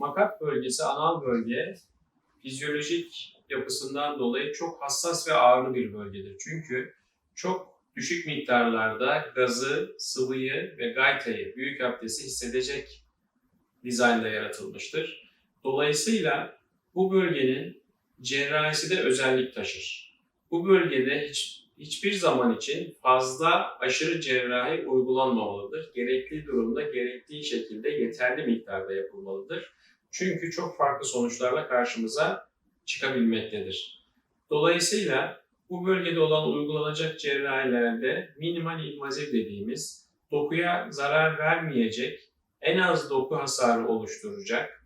makat bölgesi, anal bölge fizyolojik yapısından dolayı çok hassas ve ağrı bir bölgedir. Çünkü çok düşük miktarlarda gazı, sıvıyı ve gaytayı, büyük abdesti hissedecek dizaynda yaratılmıştır. Dolayısıyla bu bölgenin cerrahisi de özellik taşır. Bu bölgede hiç, hiçbir zaman için fazla aşırı cerrahi uygulanmamalıdır. Gerekli durumda gerektiği şekilde yeterli miktarda yapılmalıdır. Çünkü çok farklı sonuçlarla karşımıza çıkabilmektedir. Dolayısıyla bu bölgede olan uygulanacak cerrahilerde minimal invaziv dediğimiz dokuya zarar vermeyecek, en az doku hasarı oluşturacak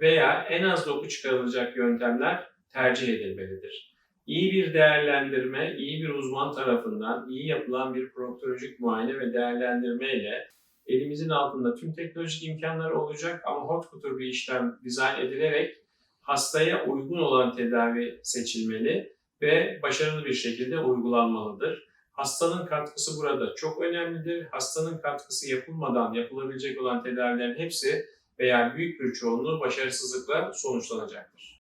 veya en az doku çıkarılacak yöntemler tercih edilmelidir. İyi bir değerlendirme, iyi bir uzman tarafından iyi yapılan bir proktolojik muayene ve değerlendirme ile elimizin altında tüm teknolojik imkanlar olacak ama hot kutur bir işlem dizayn edilerek hastaya uygun olan tedavi seçilmeli ve başarılı bir şekilde uygulanmalıdır. Hastanın katkısı burada çok önemlidir. Hastanın katkısı yapılmadan yapılabilecek olan tedavilerin hepsi veya büyük bir çoğunluğu başarısızlıkla sonuçlanacaktır.